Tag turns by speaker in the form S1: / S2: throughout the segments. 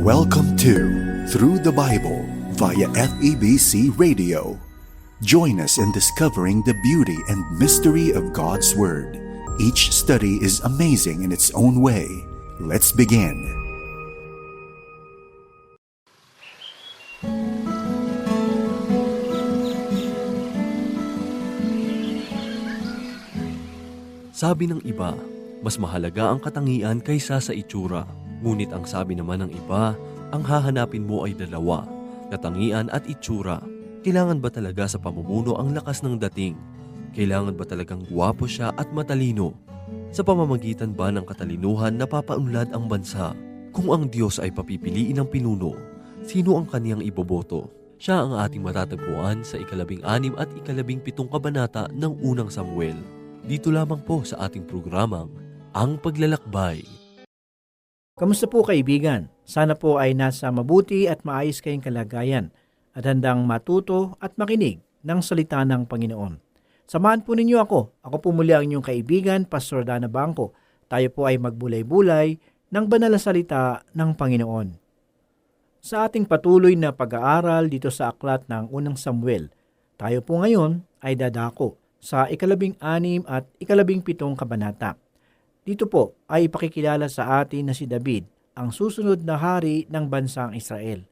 S1: Welcome to Through the Bible via FEBC Radio. Join us in discovering the beauty and mystery of God's Word. Each study is amazing in its own way. Let's begin.
S2: Sabi ng iba, mas mahalaga ang katangian kaysa sa itsura. Ngunit ang sabi naman ng iba, ang hahanapin mo ay dalawa, katangian at itsura. Kailangan ba talaga sa pamumuno ang lakas ng dating? Kailangan ba talagang guwapo siya at matalino? Sa pamamagitan ba ng katalinuhan napapaunlad ang bansa? Kung ang Diyos ay papipiliin ng pinuno, sino ang kaniyang iboboto? Siya ang ating matatagpuan sa ikalabing anim at ikalabing pitong kabanata ng unang Samuel. Dito lamang po sa ating programang Ang Paglalakbay.
S3: Kamusta po kaibigan? Sana po ay nasa mabuti at maayos kayong kalagayan at handang matuto at makinig ng salita ng Panginoon. Samahan po ninyo ako. Ako po muli ang inyong kaibigan, Pastor Dana Bangko. Tayo po ay magbulay-bulay ng banal na salita ng Panginoon. Sa ating patuloy na pag-aaral dito sa aklat ng unang Samuel, tayo po ngayon ay dadako sa ikalabing anim at ikalabing pitong kabanata. Dito po ay ipakikilala sa atin na si David, ang susunod na hari ng bansang Israel.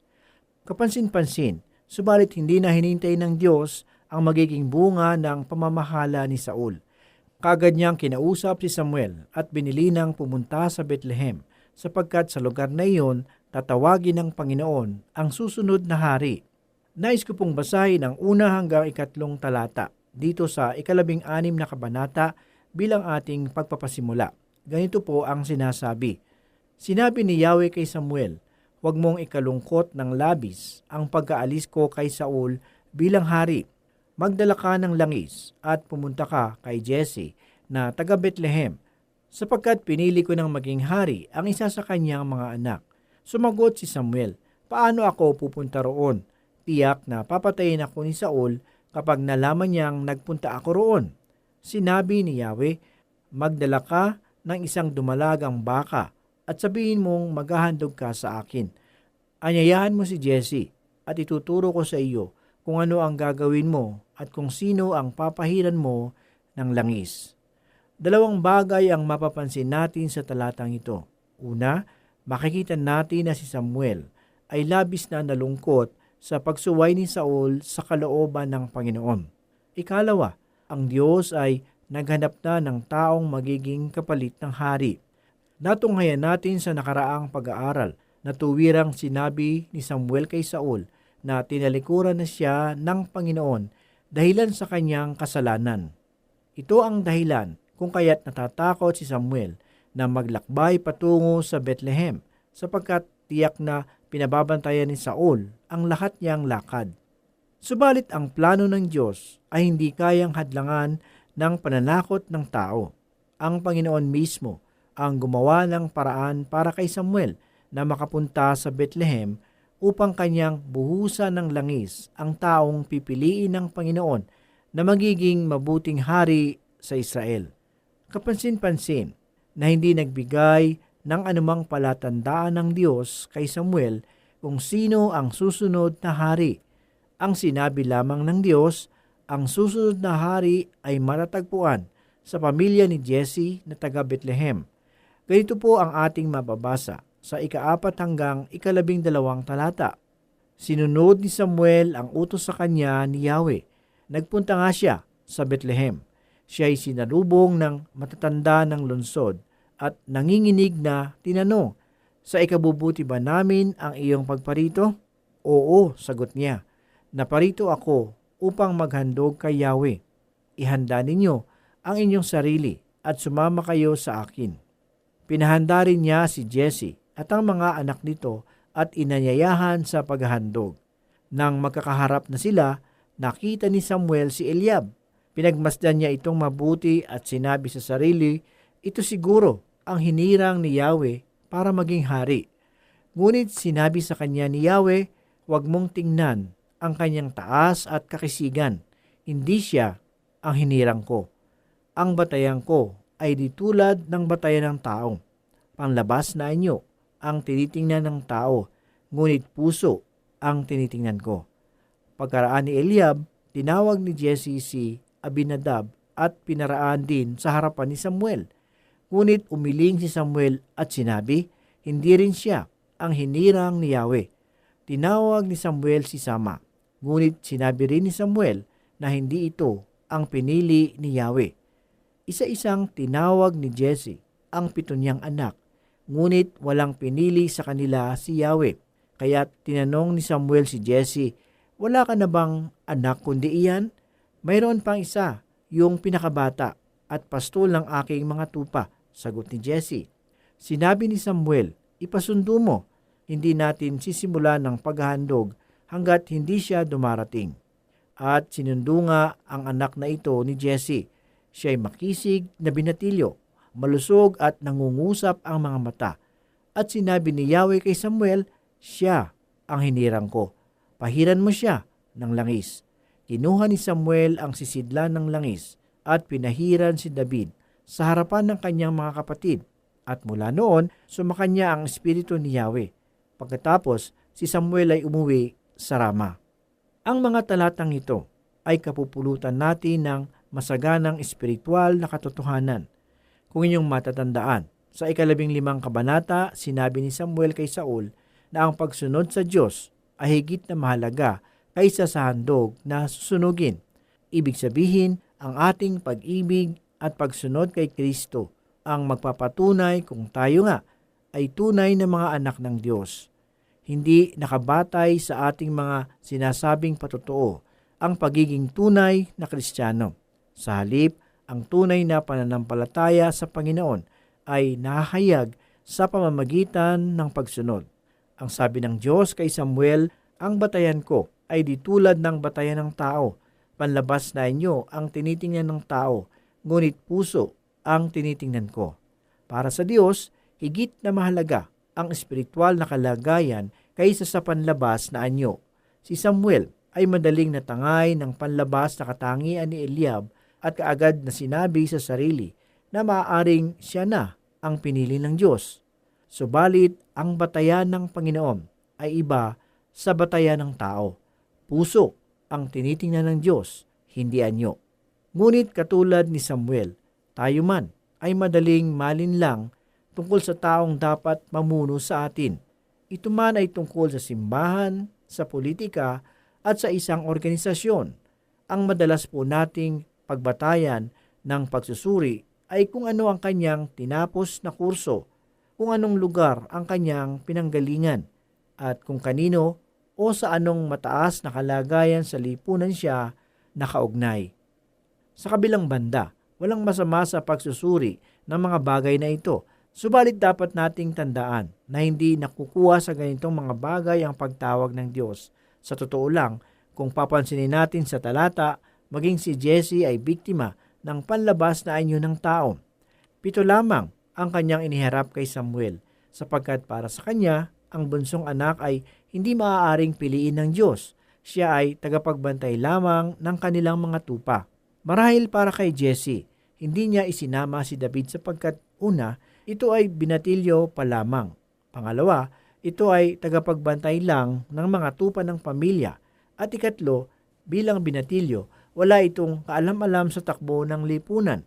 S3: Kapansin-pansin, subalit hindi na hinintay ng Diyos ang magiging bunga ng pamamahala ni Saul. Kagad niyang kinausap si Samuel at binili ng pumunta sa Bethlehem sapagkat sa lugar na iyon tatawagin ng Panginoon ang susunod na hari. Nais ko pong basahin ang una hanggang ikatlong talata dito sa ikalabing anim na kabanata bilang ating pagpapasimula. Ganito po ang sinasabi. Sinabi ni Yahweh kay Samuel, Huwag mong ikalungkot ng labis ang pagkaalis ko kay Saul bilang hari. Magdala ka ng langis at pumunta ka kay Jesse na taga Bethlehem sapagkat pinili ko ng maging hari ang isa sa kanyang mga anak. Sumagot si Samuel, Paano ako pupunta roon? Tiyak na papatayin ako ni Saul kapag nalaman niyang nagpunta ako roon. Sinabi ni Yahweh, Magdala ka ng isang dumalagang baka at sabihin mong maghahandog ka sa akin. Anyayahan mo si Jesse at ituturo ko sa iyo kung ano ang gagawin mo at kung sino ang papahiran mo ng langis. Dalawang bagay ang mapapansin natin sa talatang ito. Una, makikita natin na si Samuel ay labis na nalungkot sa pagsuway ni Saul sa kalooban ng Panginoon. Ikalawa, ang Diyos ay naghanap na ng taong magiging kapalit ng hari. Natunghayan natin sa nakaraang pag-aaral na tuwirang sinabi ni Samuel kay Saul na tinalikuran na siya ng Panginoon dahilan sa kanyang kasalanan. Ito ang dahilan kung kaya't natatakot si Samuel na maglakbay patungo sa Bethlehem sapagkat tiyak na pinababantayan ni Saul ang lahat niyang lakad. Subalit ang plano ng Diyos ay hindi kayang hadlangan ng pananakot ng tao. Ang Panginoon mismo ang gumawa ng paraan para kay Samuel na makapunta sa Bethlehem upang kanyang buhusan ng langis ang taong pipiliin ng Panginoon na magiging mabuting hari sa Israel. Kapansin-pansin na hindi nagbigay ng anumang palatandaan ng Diyos kay Samuel kung sino ang susunod na hari. Ang sinabi lamang ng Diyos, ang susunod na hari ay matatagpuan sa pamilya ni Jesse na taga Bethlehem. Ganito po ang ating mababasa sa ikaapat hanggang ikalabing dalawang talata. Sinunod ni Samuel ang utos sa kanya ni Yahweh. Nagpunta nga siya sa Bethlehem. Siya ay sinalubong ng matatanda ng lungsod at nanginginig na tinanong, Sa ikabubuti ba namin ang iyong pagparito? Oo, sagot niya. Naparito ako upang maghandog kay Yahweh. Ihanda ninyo ang inyong sarili at sumama kayo sa akin. Pinahanda rin niya si Jesse at ang mga anak nito at inanyayahan sa paghahandog. Nang magkakaharap na sila, nakita ni Samuel si Eliab. Pinagmasdan niya itong mabuti at sinabi sa sarili, ito siguro ang hinirang ni Yahweh para maging hari. Ngunit sinabi sa kanya ni Yahweh, huwag mong tingnan ang kanyang taas at kakisigan. Hindi siya ang hinirang ko. Ang batayan ko ay di tulad ng batayan ng taong. Panlabas na inyo, ang tinitingnan ng tao, ngunit puso ang tinitingnan ko. Pagkaraan ni Eliab, tinawag ni Jesse si Abinadab at pinaraan din sa harapan ni Samuel. Ngunit umiling si Samuel at sinabi, hindi rin siya ang hinirang ni Yahweh. Tinawag ni Samuel si Sama, ngunit sinabi rin ni Samuel na hindi ito ang pinili ni Yahweh. Isa-isang tinawag ni Jesse ang pito niyang anak, ngunit walang pinili sa kanila si Yahweh. Kaya tinanong ni Samuel si Jesse, wala ka na bang anak kundi iyan? Mayroon pang isa, yung pinakabata at pastol ng aking mga tupa, sagot ni Jesse. Sinabi ni Samuel, ipasundo mo, hindi natin sisimula ng paghahandog hanggat hindi siya dumarating. At sinundo nga ang anak na ito ni Jesse. Siya'y makisig na binatilyo, malusog at nangungusap ang mga mata. At sinabi ni Yahweh kay Samuel, siya ang hinirang ko. Pahiran mo siya ng langis. Kinuha ni Samuel ang sisidlan ng langis at pinahiran si David sa harapan ng kanyang mga kapatid. At mula noon, sumakanya ang espiritu ni Yahweh. Pagkatapos, si Samuel ay umuwi sa Rama. Ang mga talatang ito ay kapupulutan natin ng masaganang espiritual na katotohanan. Kung inyong matatandaan, sa ikalabing limang kabanata, sinabi ni Samuel kay Saul na ang pagsunod sa Diyos ay higit na mahalaga kaysa sa handog na susunugin. Ibig sabihin, ang ating pag-ibig at pagsunod kay Kristo ang magpapatunay kung tayo nga ay tunay na mga anak ng Diyos. Hindi nakabatay sa ating mga sinasabing patotoo ang pagiging tunay na Kristiyano. Sa halip, ang tunay na pananampalataya sa Panginoon ay nahayag sa pamamagitan ng pagsunod. Ang sabi ng Diyos kay Samuel, ang batayan ko ay di tulad ng batayan ng tao. Panlabas na inyo ang tinitingnan ng tao, ngunit puso ang tinitingnan ko. Para sa Diyos, higit na mahalaga ang espiritual na kalagayan kaysa sa panlabas na anyo. Si Samuel ay madaling natangay ng panlabas na katangian ni Eliab at kaagad na sinabi sa sarili na maaaring siya na ang pinili ng Diyos. Subalit, ang batayan ng Panginoon ay iba sa batayan ng tao. Puso ang tinitingnan ng Diyos, hindi anyo. Ngunit katulad ni Samuel, tayo man ay madaling malinlang tungkol sa taong dapat mamuno sa atin. Ito man ay tungkol sa simbahan, sa politika, at sa isang organisasyon. Ang madalas po nating pagbatayan ng pagsusuri ay kung ano ang kanyang tinapos na kurso, kung anong lugar ang kanyang pinanggalingan, at kung kanino o sa anong mataas na kalagayan sa lipunan siya nakaugnay. Sa kabilang banda, walang masama sa pagsusuri ng mga bagay na ito, subalit dapat nating tandaan na hindi nakukuha sa ganitong mga bagay ang pagtawag ng Diyos. Sa totoo lang, kung papansinin natin sa talata, maging si Jesse ay biktima ng panlabas na anyo ng tao. Pito lamang ang kanyang iniharap kay Samuel sapagkat para sa kanya, ang bunsong anak ay hindi maaaring piliin ng Diyos. Siya ay tagapagbantay lamang ng kanilang mga tupa. Marahil para kay Jesse, hindi niya isinama si David sapagkat una, ito ay binatilyo pa lamang. Pangalawa, ito ay tagapagbantay lang ng mga tupa ng pamilya. At ikatlo, bilang binatilyo, wala itong kaalam-alam sa takbo ng lipunan.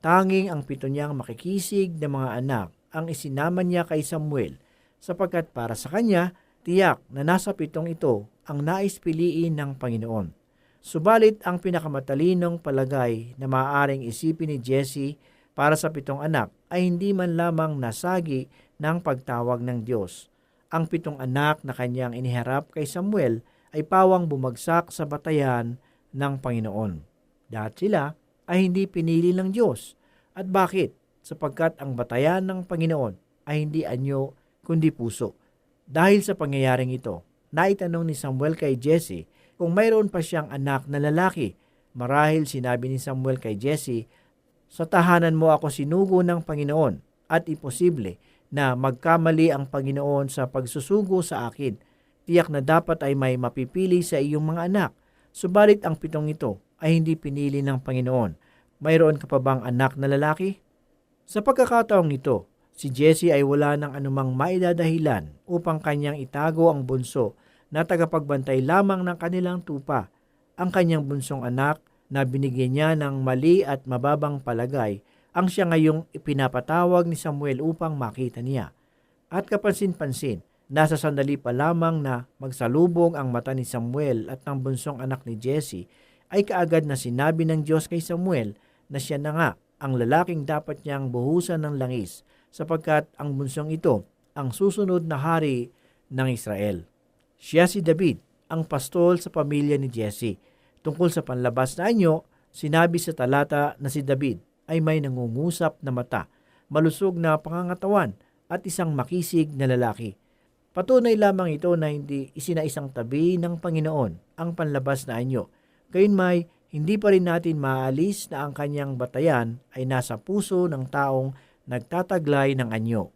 S3: Tanging ang pito niyang makikisig ng mga anak ang isinama niya kay Samuel sapagkat para sa kanya, tiyak na nasa pitong ito ang nais piliin ng Panginoon. Subalit ang pinakamatalinong palagay na maaaring isipin ni Jesse para sa pitong anak ay hindi man lamang nasagi ng pagtawag ng Diyos. Ang pitong anak na kanyang iniharap kay Samuel ay pawang bumagsak sa batayan ng Panginoon. Dahil sila ay hindi pinili ng Diyos. At bakit? Sapagkat ang batayan ng Panginoon ay hindi anyo kundi puso. Dahil sa pangyayaring ito, naitanong ni Samuel kay Jesse kung mayroon pa siyang anak na lalaki. Marahil sinabi ni Samuel kay Jesse, Sa tahanan mo ako sinugo ng Panginoon at imposible na magkamali ang Panginoon sa pagsusugo sa akin. Tiyak na dapat ay may mapipili sa iyong mga anak. Subalit ang pitong ito ay hindi pinili ng Panginoon. Mayroon ka pa bang anak na lalaki? Sa pagkakataong ito, Si Jesse ay wala ng anumang maidadahilan upang kanyang itago ang bunso na tagapagbantay lamang ng kanilang tupa. Ang kanyang bunsong anak na binigyan niya ng mali at mababang palagay ang siya ngayong ipinapatawag ni Samuel upang makita niya. At kapansin-pansin, nasa sandali pa lamang na magsalubong ang mata ni Samuel at ng bunsong anak ni Jesse, ay kaagad na sinabi ng Diyos kay Samuel na siya na nga ang lalaking dapat niyang buhusan ng langis sapagkat ang bunsong ito ang susunod na hari ng Israel. Siya si David, ang pastol sa pamilya ni Jesse. Tungkol sa panlabas na anyo, sinabi sa talata na si David ay may nangungusap na mata, malusog na pangangatawan at isang makisig na lalaki. Patunay lamang ito na hindi isinaisang tabi ng Panginoon ang panlabas na anyo. Gayunmay, hindi pa rin natin maalis na ang kanyang batayan ay nasa puso ng taong nagtataglay ng anyo.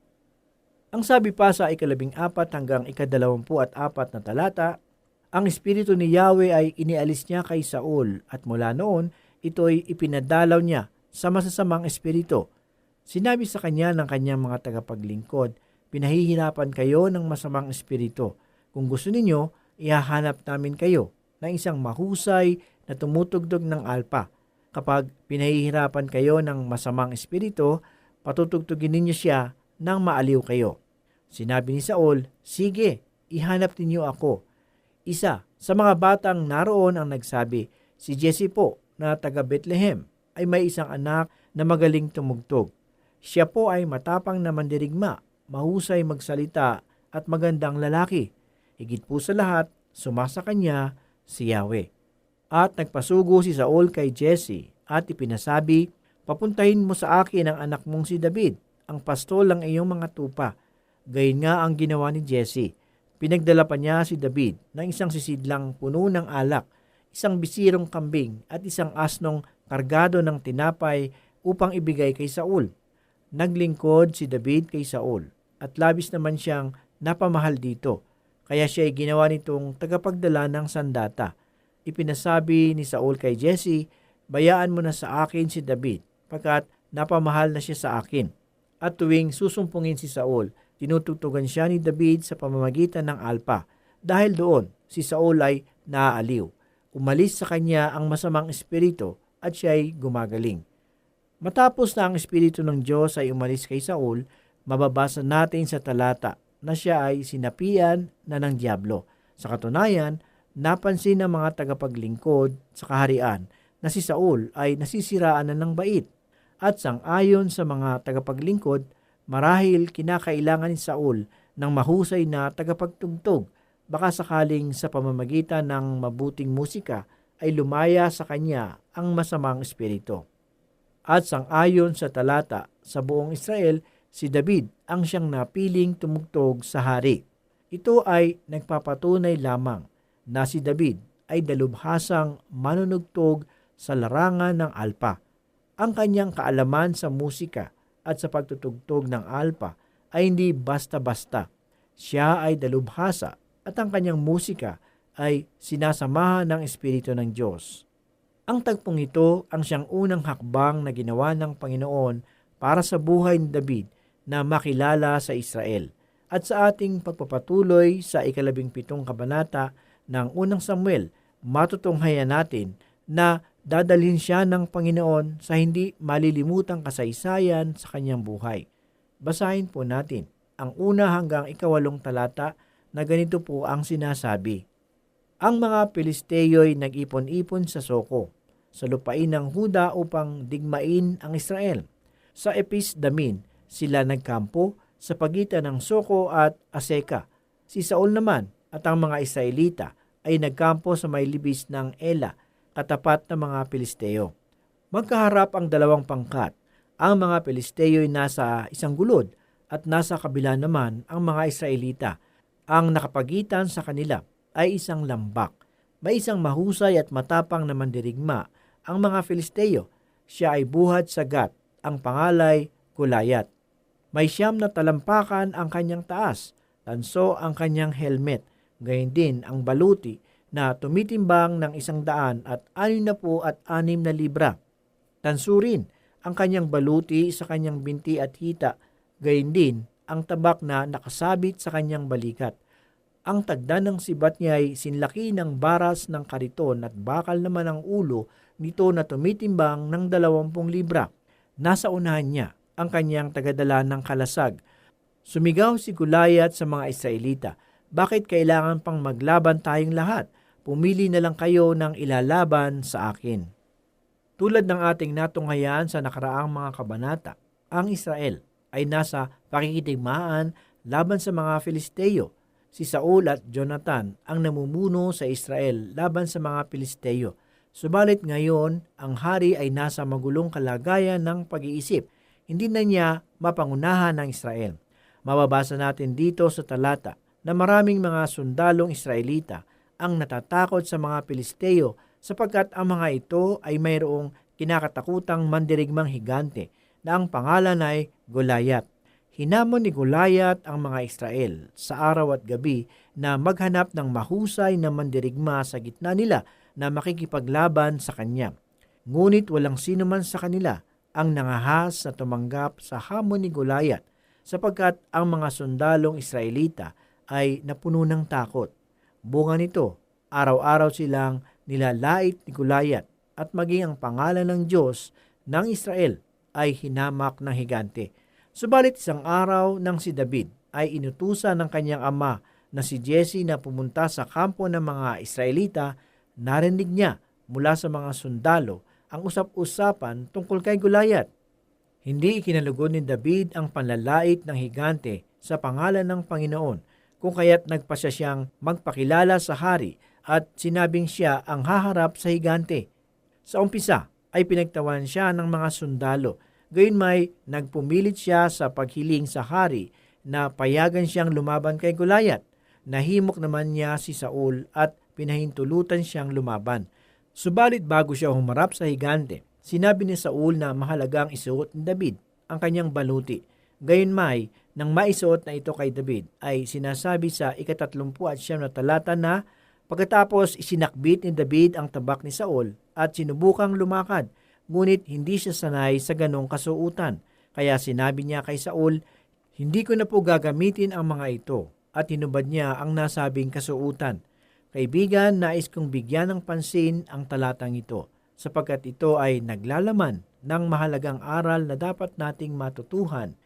S3: Ang sabi pa sa ikalabing apat hanggang ikadalawampu at apat na talata, ang espiritu ni Yahweh ay inialis niya kay Saul at mula noon ito'y ipinadalaw niya sa masasamang espiritu. Sinabi sa kanya ng kanyang mga tagapaglingkod, pinahihirapan kayo ng masamang espiritu. Kung gusto ninyo, ihahanap namin kayo ng isang mahusay na tumutugtog ng alpa. Kapag pinahihirapan kayo ng masamang espiritu, patutugtugin ninyo siya nang maaliw kayo. Sinabi ni Saul, Sige, ihanap ninyo ako. Isa sa mga batang naroon ang nagsabi, Si Jesse po na taga Bethlehem ay may isang anak na magaling tumugtog. Siya po ay matapang na mandirigma, mahusay magsalita at magandang lalaki. Higit po sa lahat, sumasa kanya si Yahweh. At nagpasugo si Saul kay Jesse at ipinasabi, Papuntahin mo sa akin ang anak mong si David, ang pastol ng iyong mga tupa. Gayon nga ang ginawa ni Jesse. Pinagdala pa niya si David ng isang sisidlang puno ng alak, isang bisirong kambing at isang asnong kargado ng tinapay upang ibigay kay Saul. Naglingkod si David kay Saul at labis naman siyang napamahal dito. Kaya siya ay ginawa nitong tagapagdala ng sandata. Ipinasabi ni Saul kay Jesse, bayaan mo na sa akin si David, pagkat napamahal na siya sa akin. At tuwing susumpungin si Saul, tinutugtugan siya ni David sa pamamagitan ng alpa. Dahil doon, si Saul ay naaaliw. Umalis sa kanya ang masamang espiritu at siya ay gumagaling. Matapos na ang espiritu ng Diyos ay umalis kay Saul, mababasa natin sa talata na siya ay sinapian na ng Diablo. Sa katunayan, napansin ng mga tagapaglingkod sa kaharian na si Saul ay nasisiraan na ng bait. At sang-ayon sa mga tagapaglingkod, marahil kinakailangan ni Saul ng mahusay na tagapagtugtog baka sakaling sa pamamagitan ng mabuting musika ay lumaya sa kanya ang masamang espiritu. At sang-ayon sa talata, sa buong Israel, si David ang siyang napiling tumugtog sa hari. Ito ay nagpapatunay lamang na si David ay dalubhasang manunugtog sa larangan ng alpa. Ang kanyang kaalaman sa musika at sa pagtutugtog ng alpa ay hindi basta-basta. Siya ay dalubhasa at ang kanyang musika ay sinasamahan ng Espiritu ng Diyos. Ang tagpong ito ang siyang unang hakbang na ginawa ng Panginoon para sa buhay ni David na makilala sa Israel at sa ating pagpapatuloy sa ikalabing pitong kabanata ng unang Samuel, matutunghayan natin na dadalhin siya ng Panginoon sa hindi malilimutang kasaysayan sa kanyang buhay. Basahin po natin ang una hanggang ikawalong talata na ganito po ang sinasabi. Ang mga Pilisteyo'y nag-ipon-ipon sa Soko, sa lupain ng Huda upang digmain ang Israel. Sa Epis Damin, sila nagkampo sa pagitan ng Soko at Aseka. Si Saul naman at ang mga Israelita ay nagkampo sa may libis ng Ela, katapat ng mga Pilisteo. Magkaharap ang dalawang pangkat. Ang mga Pilisteo ay nasa isang gulod at nasa kabila naman ang mga Israelita. Ang nakapagitan sa kanila ay isang lambak. May isang mahusay at matapang na mandirigma ang mga Filisteo. Siya ay buhat sa gat, ang pangalay kulayat. May siyam na talampakan ang kanyang taas, tanso ang kanyang helmet, gayon din ang baluti na tumitimbang ng isang daan at anim na po at anim na libra. Tansurin ang kanyang baluti sa kanyang binti at hita, gayon din ang tabak na nakasabit sa kanyang balikat. Ang tagda ng sibat niya ay sinlaki ng baras ng kariton at bakal naman ang ulo nito na tumitimbang ng dalawampung libra. Nasa unahan niya ang kanyang tagadala ng kalasag. Sumigaw si Gulayat sa mga Israelita, Bakit kailangan pang maglaban tayong lahat? Pumili na lang kayo ng ilalaban sa akin. Tulad ng ating natunghayan sa nakaraang mga kabanata, ang Israel ay nasa pakikitigmaan laban sa mga Filisteo. Si Saul at Jonathan ang namumuno sa Israel laban sa mga Filisteo. Subalit ngayon, ang hari ay nasa magulong kalagayan ng pag-iisip. Hindi na niya mapangunahan ng Israel. Mababasa natin dito sa talata na maraming mga sundalong Israelita ang natatakot sa mga Pilisteo sapagkat ang mga ito ay mayroong kinakatakutang mandirigmang higante na ang pangalan ay Goliath. Hinamon ni Goliath ang mga Israel sa araw at gabi na maghanap ng mahusay na mandirigma sa gitna nila na makikipaglaban sa kanya. Ngunit walang sino man sa kanila ang nangahas na tumanggap sa hamon ni Goliath sapagkat ang mga sundalong Israelita ay napuno ng takot. Bunga nito, araw-araw silang nilalait ni Goliath at maging ang pangalan ng Diyos ng Israel ay hinamak ng higante. Subalit isang araw nang si David ay inutusan ng kanyang ama na si Jesse na pumunta sa kampo ng mga Israelita, narinig niya mula sa mga sundalo ang usap-usapan tungkol kay Goliath. Hindi ikinalugod ni David ang panlalait ng higante sa pangalan ng Panginoon, kung kaya't nagpasya siyang magpakilala sa hari at sinabing siya ang haharap sa higante. Sa umpisa ay pinagtawan siya ng mga sundalo, gayon may nagpumilit siya sa paghiling sa hari na payagan siyang lumaban kay Goliath. Nahimok naman niya si Saul at pinahintulutan siyang lumaban. Subalit bago siya humarap sa higante, sinabi ni Saul na mahalagang isuot ni David ang kanyang baluti. Gayon may, nang maisuot na ito kay David, ay sinasabi sa ikatatlumpu at siyam na talata na pagkatapos isinakbit ni David ang tabak ni Saul at sinubukang lumakad, ngunit hindi siya sanay sa ganong kasuutan. Kaya sinabi niya kay Saul, hindi ko na po gagamitin ang mga ito at hinubad niya ang nasabing kasuutan. Kaibigan, nais kong bigyan ng pansin ang talatang ito sapagkat ito ay naglalaman ng mahalagang aral na dapat nating matutuhan.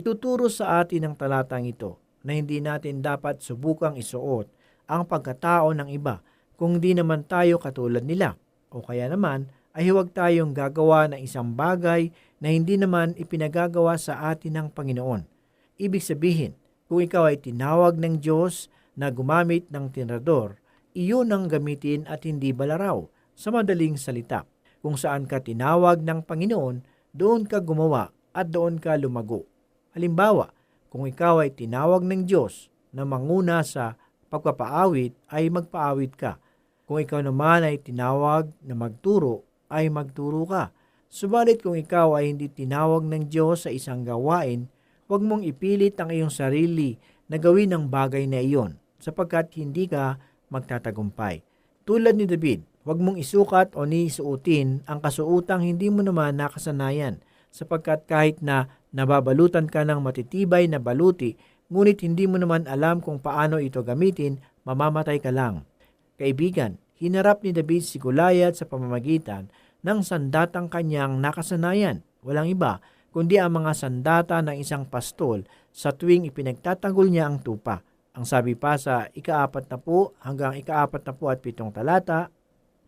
S3: Ituturo sa atin ng talatang ito na hindi natin dapat subukang isuot ang pagkatao ng iba kung di naman tayo katulad nila o kaya naman ay huwag tayong gagawa ng isang bagay na hindi naman ipinagagawa sa atin ng Panginoon. Ibig sabihin, kung ikaw ay tinawag ng Diyos na gumamit ng tinrador, iyon ang gamitin at hindi balaraw. Sa madaling salita, kung saan ka tinawag ng Panginoon, doon ka gumawa at doon ka lumago. Halimbawa, kung ikaw ay tinawag ng Diyos na manguna sa pagpapaawit, ay magpaawit ka. Kung ikaw naman ay tinawag na magturo, ay magturo ka. Subalit kung ikaw ay hindi tinawag ng Diyos sa isang gawain, huwag mong ipilit ang iyong sarili na gawin ang bagay na iyon, sapagkat hindi ka magtatagumpay. Tulad ni David, huwag mong isukat o niisuutin ang kasuutang hindi mo naman nakasanayan, sapagkat kahit na nababalutan ka ng matitibay na baluti, ngunit hindi mo naman alam kung paano ito gamitin, mamamatay ka lang. Kaibigan, hinarap ni David si Goliath sa pamamagitan ng sandatang kanyang nakasanayan. Walang iba, kundi ang mga sandata ng isang pastol sa tuwing ipinagtatanggol niya ang tupa. Ang sabi pa sa ikaapat na po hanggang ikaapat na po at pitong talata,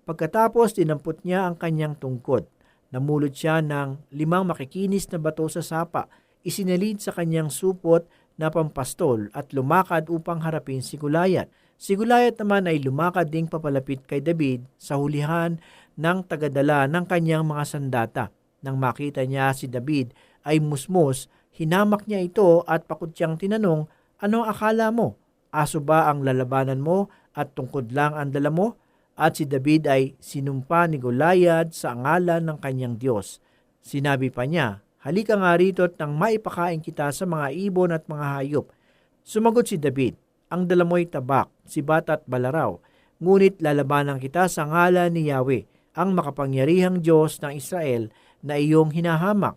S3: Pagkatapos dinampot niya ang kanyang tungkod. Namulot siya ng limang makikinis na bato sa sapa, isinalid sa kanyang supot na pampastol at lumakad upang harapin si Goliath. Si Goliath naman ay lumakad ding papalapit kay David sa hulihan ng tagadala ng kanyang mga sandata. Nang makita niya si David ay musmos, hinamak niya ito at pakutyang tinanong, Ano akala mo? Aso ba ang lalabanan mo at tungkod lang ang dala mo? At si David ay sinumpa ni Goliath sa ngalan ng kanyang Diyos. Sinabi pa niya, Halika nga rito at nang maipakain kita sa mga ibon at mga hayop. Sumagot si David, Ang dala mo'y tabak, sibat at balaraw, ngunit lalabanan kita sa ngalan ni Yahweh, ang makapangyarihang Diyos ng Israel na iyong hinahamak.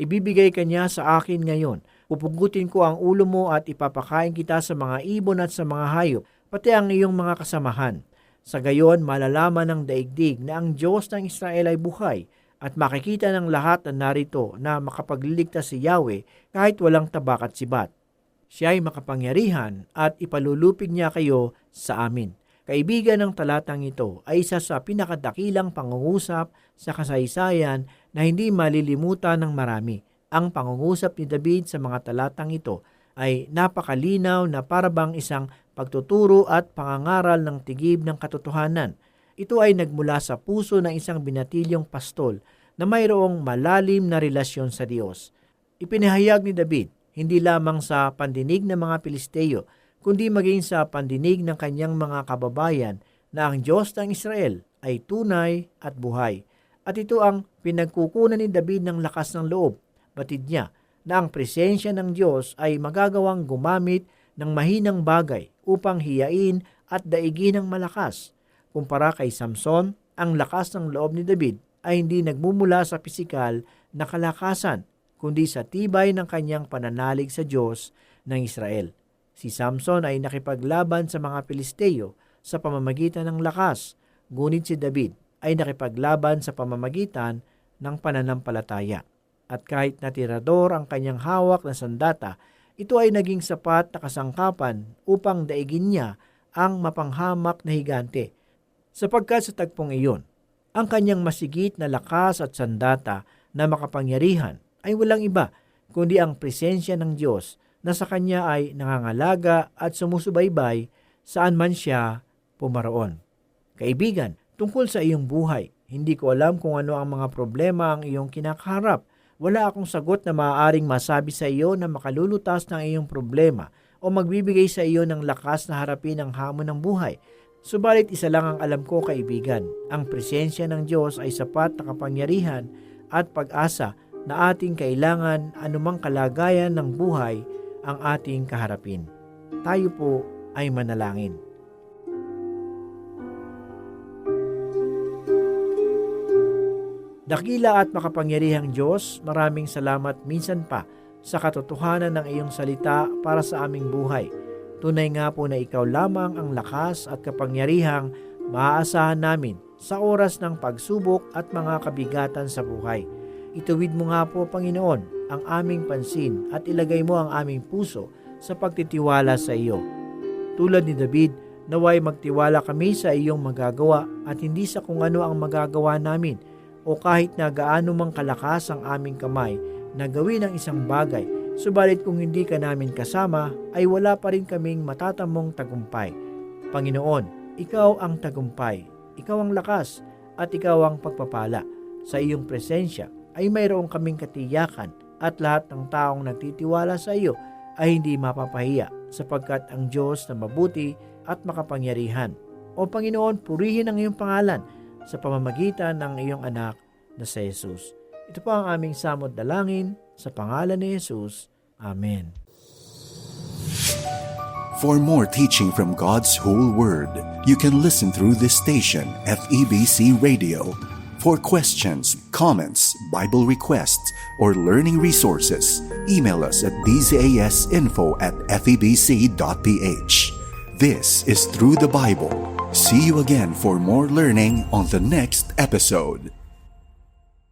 S3: Ibibigay ka niya sa akin ngayon Pupugutin ko ang ulo mo at ipapakain kita sa mga ibon at sa mga hayop, pati ang iyong mga kasamahan. Sa gayon, malalaman ng daigdig na ang Diyos ng Israel ay buhay at makikita ng lahat na narito na makapagliligtas si Yahweh kahit walang tabak at sibat. Siya ay makapangyarihan at ipalulupig niya kayo sa amin. Kaibigan ng talatang ito ay isa sa pinakadakilang pangungusap sa kasaysayan na hindi malilimutan ng marami. Ang pangungusap ni David sa mga talatang ito ay napakalinaw na parabang isang pagtuturo at pangangaral ng tigib ng katotohanan. Ito ay nagmula sa puso ng isang binatilyong pastol na mayroong malalim na relasyon sa Diyos. Ipinahayag ni David hindi lamang sa pandinig ng mga Pilisteo, kundi maging sa pandinig ng kanyang mga kababayan na ang Diyos ng Israel ay tunay at buhay. At ito ang pinagkukunan ni David ng lakas ng loob. Batid niya na ang presensya ng Diyos ay magagawang gumamit ng mahinang bagay upang hiyain at daigin ng malakas. Kumpara kay Samson, ang lakas ng loob ni David ay hindi nagmumula sa pisikal na kalakasan, kundi sa tibay ng kanyang pananalig sa Diyos ng Israel. Si Samson ay nakipaglaban sa mga Pilisteo sa pamamagitan ng lakas, ngunit si David ay nakipaglaban sa pamamagitan ng pananampalataya. At kahit natirador ang kanyang hawak na sandata, ito ay naging sapat na kasangkapan upang daigin niya ang mapanghamak na higante. Sapagkat sa tagpong iyon, ang kanyang masigit na lakas at sandata na makapangyarihan ay walang iba kundi ang presensya ng Diyos na sa kanya ay nangangalaga at sumusubaybay saan man siya pumaroon. Kaibigan, tungkol sa iyong buhay, hindi ko alam kung ano ang mga problema ang iyong kinakaharap. Wala akong sagot na maaaring masabi sa iyo na makalulutas ng iyong problema o magbibigay sa iyo ng lakas na harapin ang hamon ng buhay. Subalit isa lang ang alam ko kaibigan, ang presensya ng Diyos ay sapat na kapangyarihan at pag-asa na ating kailangan anumang kalagayan ng buhay ang ating kaharapin. Tayo po ay manalangin. Dakila at makapangyarihang Diyos, maraming salamat minsan pa sa katotohanan ng iyong salita para sa aming buhay. Tunay nga po na ikaw lamang ang lakas at kapangyarihang maaasahan namin sa oras ng pagsubok at mga kabigatan sa buhay. Ituwid mo nga po, Panginoon, ang aming pansin at ilagay mo ang aming puso sa pagtitiwala sa iyo. Tulad ni David, naway magtiwala kami sa iyong magagawa at hindi sa kung ano ang magagawa namin o kahit na gaano mang kalakas ang aming kamay na gawin ang isang bagay, subalit kung hindi ka namin kasama, ay wala pa rin kaming matatamong tagumpay. Panginoon, ikaw ang tagumpay, ikaw ang lakas, at ikaw ang pagpapala. Sa iyong presensya ay mayroong kaming katiyakan at lahat ng taong nagtitiwala sa iyo ay hindi mapapahiya sapagkat ang Diyos na mabuti at makapangyarihan. O Panginoon, purihin ang iyong pangalan sa pamamagitan ng iyong anak na si Jesus. Ito po ang aming samot dalangin sa pangalan ni Jesus. Amen.
S1: For more teaching from God's whole Word, you can listen through this station, FEBC Radio. For questions, comments, Bible requests, or learning resources, email us at dzasinfo at febc.ph. This is Through the Bible. See you again for more learning on the next episode.